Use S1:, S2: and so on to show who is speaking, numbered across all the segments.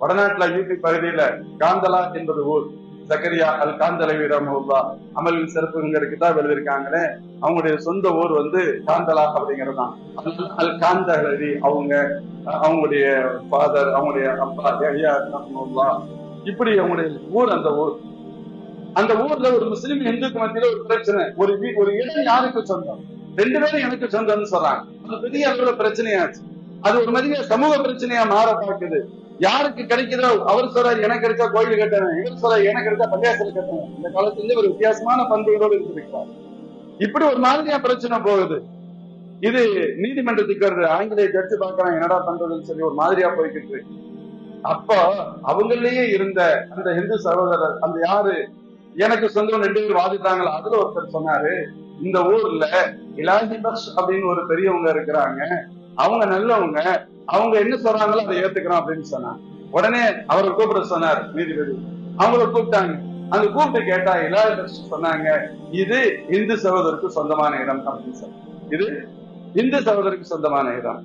S1: வடநாட்டுல UP பகுதியில காந்தலா என்பது ஊர். சக்கரியா அல் காந்தலவி ரஹமுல்லா அமலின் சிறப்புங்கிற கிதாப் எழுதியிருக்காங்களே அவங்களுடைய சொந்த ஊர் வந்து காந்தலா அப்படிங்கிறது தான் அல் காந்தலவி அவங்க அவங்களுடைய ஃபாதர் அவங்களுடைய அப்பா யஹ்யா இப்படி அவங்களுடைய ஊர் அந்த ஊர். அந்த ஊர்ல ஒரு முஸ்லீம் இந்துக்கு மத்தியில ஒரு பிரச்சனை. ஒரு வீ- ஒரு இடம் யாருக்கு சொந்தம்? ரெண்டு பேரும் எனக்கு சொந்தம்னு சொல்றாங்க. அது பெரிய அளவுல பிரச்சனையாச்சு. அது ஒரு மாதிரி சமூக பிரச்சனையா மாற பார்க்குது. யாருக்கு கிடைக்குதோ அவர் சொல்றாரு எனக்கு கிடைச்சா கோயில் கட்டணும் இவர் சொல்றாரு எனக்கு கிடைச்சா பள்ளியாசல் கட்டணும் இந்த காலத்துல ஒரு வித்தியாசமான பண்புகளோடு இருந்திருக்கிறார். இப்படி ஒரு மாதிரியா பிரச்சனை போகுது. இது நீதிமன்றத்துக்கு வருது. ஆங்கிலேய ஜட்ஜு பாக்குறாங்க என்னடா பண்றதுன்னு சொல்லி ஒரு மாதிரியா போய்கிட்டு இருக்கு. அப்போ அவங்களையே இருந்த அந்த இந்து சகோதரர் அந்த யாரு? எனக்கு சொந்தம் ரெண்டு பேர் வாதிட்டாங்களா? அதுல ஒருத்தர் சொன்னாரு இந்த ஊர்ல இலாஹி பக்ஷ் அப்படின்னு ஒரு பெரியவங்க இருக்கிறாங்க. அவங்க நல்லவங்க அவங்க என்ன சொல்றாங்களோ அதை ஏத்துக்கிறோம் அப்படின்னு சொன்னாங்க உடனே அவரை கூப்பிட சொன்னார் நீதிபதி. அவங்கள கூப்பிட்டாங்க. அந்த கூப்பிட்டு கேட்டா இலாஹி சொன்னாங்க இது இந்து சகோதரருக்கு சொந்தமான இடம் அப்படின்னு சொன்னாங்க. இது இந்து சகோதரருக்கு சொந்தமான இடம்.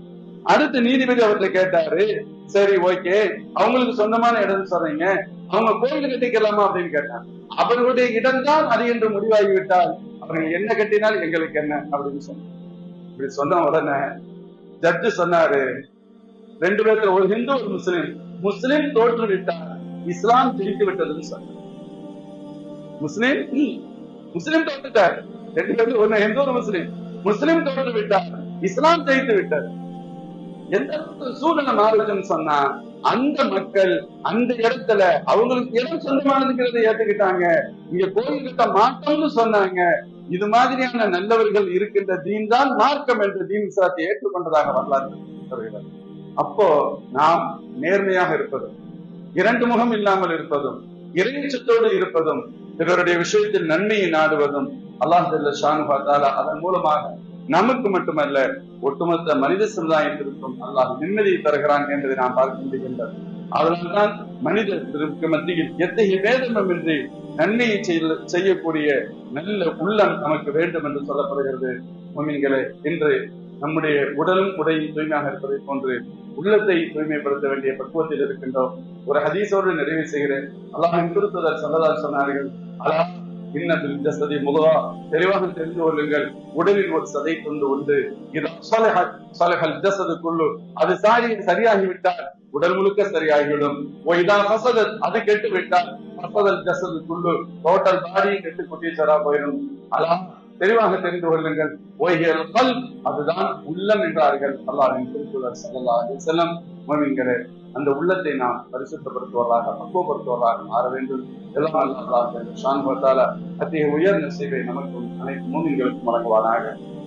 S1: அடுத்து நீதிபதி அவர்கிட்ட கேட்டாரு சரி ஓகே அவங்களுக்கு சொந்தமான இடம் சொல்றீங்க அவங்க கோயில் கட்டிக்கலாமா அப்படின்னு கேட்டாங்க. அவர்களுடைய இடம்தான் அது என்று முடிவாகிவிட்டால் அவர்கள் என்ன கட்டினால் எங்களுக்கு என்ன அப்படின்னு சொன்னாங்க. இப்படி சொன்ன உடனே ஜட்ஜு சொன்னாரு ரெண்டு பேர்த்துல ஒரு ஹிந்து ஒரு முஸ்லிம். முஸ்லிம் தோற்று விட்டார். இஸ்லாம் ஜெயித்து விட்டதுன்னு சொன்னார். முஸ்லிம் முஸ்லீம் முஸ்லிம் தோற்றுட்டார் ரெண்டு பேரும் ஒண்ணு ஹிந்து ஒரு முஸ்லிம். முஸ்லிம் தோற்று விட்டார். இஸ்லாம் ஜெயித்து விட்டது. எந்த அளவுக்கு சூழ்நிலை மாறுதுன்னு சொன்னா அந்த மக்கள் அந்த இடத்துல அவங்களுக்கு இடம் சொந்தமானதுங்கிறத ஏத்துக்கிட்டாங்க. இங்க கோயில் கிட்ட மாட்டோம்னு சொன்னாங்க. இது மாதிரியான நல்லவர்கள் இருக்கின்ற தீன் தான் மார்க்கம் என்ற தீன் இஸ்லாத்தை ஏற்றுக்கொண்டதாக வரலாறு அப்போ நாம் நேர்மையாக இருப்பதும் இரண்டு முகம் இல்லாமல் இருப்பதும் இறைச்சத்தோடு இருப்பதும் பிறருடைய விஷயத்தில் நன்மையை நாடுவதும் அல்லாஹ் ஷானு பார்த்தாலா அதன் மூலமாக நமக்கு மட்டுமல்ல ஒட்டுமொத்த மனித சமுதாயத்திற்கும் அல்லாஹ் நிம்மதியை தருகிறான் என்பதை நாம் பார்க்க முடிகின்றது. அதனால்தான் மனிதர்களுக்கு மத்தியில் எத்தகைய வேதமின்றி நன்மையை செய்ய- செய்யக்கூடிய நல்ல உள்ளம் நமக்கு வேண்டும் என்று சொல்லப்படுகிறது. முமின்களே இன்று நம்முடைய உடலும் உடையும் தூய்மையாக இருப்பதை போன்று உள்ளத்தை தூய்மைப்படுத்த வேண்டிய பக்குவத்தில் இருக்கின்றோம். ஒரு ஹதீஸோடு நிறைவு செய்கிறேன். அல்லாஹின் திருத்ததர் சொல்லதால் சொன்னார்கள் அலா இன்னத்தில் ஜசதி முதலா? தெளிவாக தெரிந்து கொள்ளுங்கள். உடலில் ஒரு சதை கொண்டு உண்டு. இது சலஹல் ஜசது குள்ளு அது சாரி சரியாகிவிட்டால் உடல் முழுக்க சரியாகிவிடும். ஓ இதா அது கெட்டு விட்டால் ஃபசதல் ஜசது குள்ளு டோட்டல் பாடியும் கெட்டு குட்டீச்சரா போயிடும். அலா தெளிவாக தெரிந்து கொள்ளுங்கள். ஓய்கள் அதுதான் உள்ளம் என்றார்கள். அல்லாவின் திருக்குறள் ஸல்லல்லாஹு செல்லம் மோமிங்கிற அந்த உள்ளத்தை நாம் பரிசுத்தப்படுத்துவதாக பக்குவப்படுத்துவதாக மாற வேண்டும். எல்லாம் அல்லாஹ் ஷான் பத்தால அத்தகைய உயர்ந்த சேவை நமக்கும் அனைத்து மூமின்களுக்கும் வழங்குவானாக.